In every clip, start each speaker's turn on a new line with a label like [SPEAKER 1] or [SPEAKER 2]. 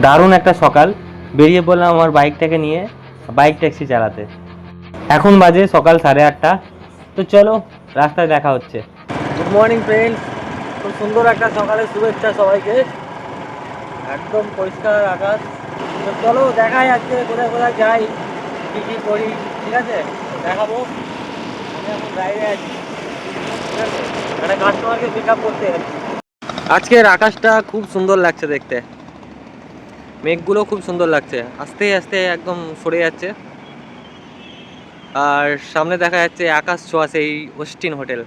[SPEAKER 1] দারুণ একটা সকাল। বেরিয়ে পড়লাম আমার বাইকটাকে নিয়ে বাইক ট্যাক্সি চালাতে। এখন বাজে সকাল সাড়ে আটটা। তো চলো, রাস্তায় দেখা হচ্ছে। গুড মর্নিং ফ্রেন্ডস খুব সুন্দর একটা সকালের শুভেচ্ছা সবাইকে। একদম পরিষ্কার আকাশ। তো চলো, দেখাই আজকে কোথায় কোথায় যাই, কী কী করি, ঠিক আছে? দেখাবো। আমি এখন বাইরে আছে। একটা কাস্টমারকে পিক আপ করতে আজকের আকাশটা খুব সুন্দর লাগছে দেখতে। মেঘগুলো খুব সুন্দর লাগছে। আস্তে আস্তে একদম সরে যাচ্ছে। আর সামনে দেখা যাচ্ছে আকাশ ছোঁয়া সেই ওস্টিন হোটেল।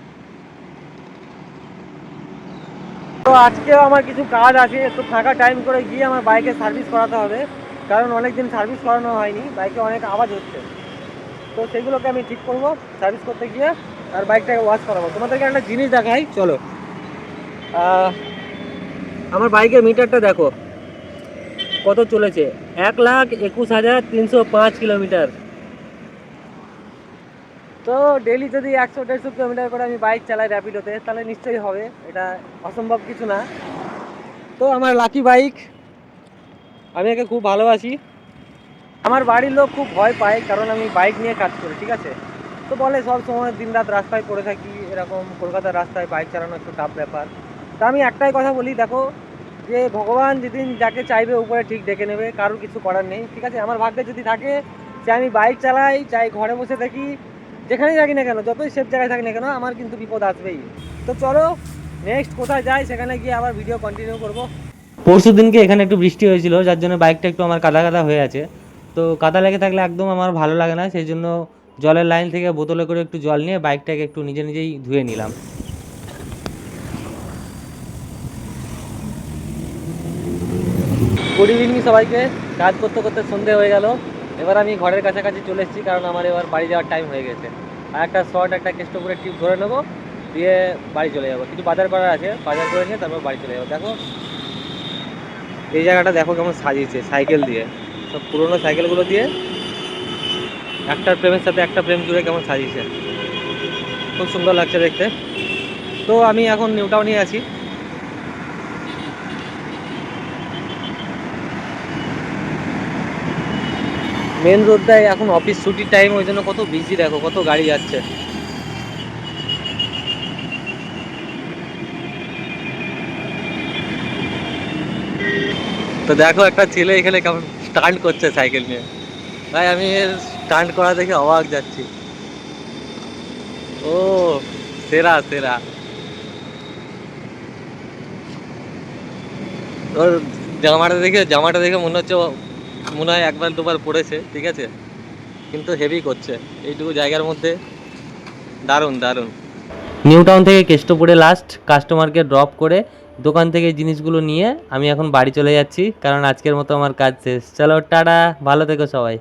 [SPEAKER 1] তো আজকেও আমার কিছু কাজ আছে, একটু ফাঁকা টাইম করে গিয়ে আমার বাইকে সার্ভিস করাতে হবে। কারণ অনেক দিন সার্ভিস করানো হয়নি বাইকে অনেক আওয়াজ হচ্ছে। তো সেগুলোকে আমি ঠিক করব সার্ভিস করতে গিয়ে আর বাইকটাকে ওয়াশ করাবো। তোমাদেরকে একটা জিনিস দেখাই, চলো। আমার বাইকের মিটারটা দেখো। কত চলেছে? এক লাখ একুশ হাজার তিনশো পাঁচ কিলোমিটার। তো ডেলি যদি একশো, দেড়শো কিলোমিটার করে আমি বাইক চালাই র্যাপিডোতে তাহলে নিশ্চয়ই হবে। এটা অসম্ভব কিছু না। তো আমার লাকি বাইক আমি একে খুব ভালোবাসি। আমার বাড়ির লোক খুব ভয় পায়, কারণ আমি বাইক নিয়ে কাজ করি, ঠিক আছে? তো বলে সব সময় দিন রাত রাস্তায় পড়ে থাকি, এরকম কলকাতার রাস্তায় বাইক চালানো একটু টাফ ব্যাপার। তা আমি একটাই কথা বলি, দেখো যে ভগবান যেদিন যাকে চাইবে উপরে ঠিক ডেকে নেবে, কারোর কিছু করার নেই। ঠিক আছে? আমার ভাগ্যে যদি থাকে, যে আমি বাইক চালাই, চাই ঘরে বসে থাকি, যেখানেই থাকি না কেন, যতই সেফ জায়গায় থাকি না কেন, আমার কিন্তু বিপদ আসবেই। তো চলো নেক্সট কোথায় যাই, সেখানে গিয়ে আবার ভিডিও কন্টিনিউ করব। পরশু দিনকে এখানে একটু বৃষ্টি হয়েছিল, যার জন্য বাইকটা একটু আমার কাদা কাদা হয়ে আছে। তো কাদা লেগে থাকলে একদম আমার ভালো লাগে না, সেই জন্য জলের লাইন থেকে বোতলে করে একটু জল নিয়ে বাইকটাকে একটু নিজে নিজেই ধুয়ে নিলাম। গুড ইভিনিং সবাইকে। কাজ করতে করতে সন্ধে হয়ে গেল। এবার আমি ঘরের কাছাকাছি চলে এসেছি, কারণ আমার এবার বাড়ি যাওয়ার টাইম হয়ে গেছে। আর একটা শর্ট একটা কেষ্টপুরের টিপ ধরে নেব, দিয়ে বাড়ি চলে যাব। কিছু বাজার করার আছে, বাজার করে নিয়ে তারপর বাড়ি চলে যাব। দেখো, এই জায়গাটা দেখো কেমন সাজিয়েছে সাইকেল দিয়ে। সব পুরোনো সাইকেলগুলো দিয়ে একটার প্রেমের সাথে একটা প্রেম জুড়ে কেমন সাজিয়েছে। খুব সুন্দর লাগছে দেখতে। তো আমি এখন নিউ টাউনে আছি। মেন রোডটায় এখন অফিস ছুটির টাইম ওই জন্য কত বিজি দেখো, কত গাড়ি যাচ্ছে। তো দেখো একটা ছেলে এখানে কেমন স্টান্ট করছে সাইকেল নিয়ে। তাই আমি স্টান্ট করা দেখে অবাক যাচ্ছি। ও, সেরা সেরা। ওর জামাটা দেখে জামাটা দেখে মনে হচ্ছে মনে হয় একবার দুবার পড়েছে, ঠিক আছে? কিন্তু হেভি করছে। এইটুকু জায়গার মধ্যে দারুণ দারুণ। নিউ টাউন থেকে কেষ্টপুরে লাস্ট কাস্টমারকে ড্রপ করে দোকান থেকে জিনিসগুলো নিয়ে আমি এখন বাড়ি চলে যাচ্ছি, কারণ আজকের মতো আমার কাজ শেষ। চলো, টাটা, ভালো থেকো সবাই।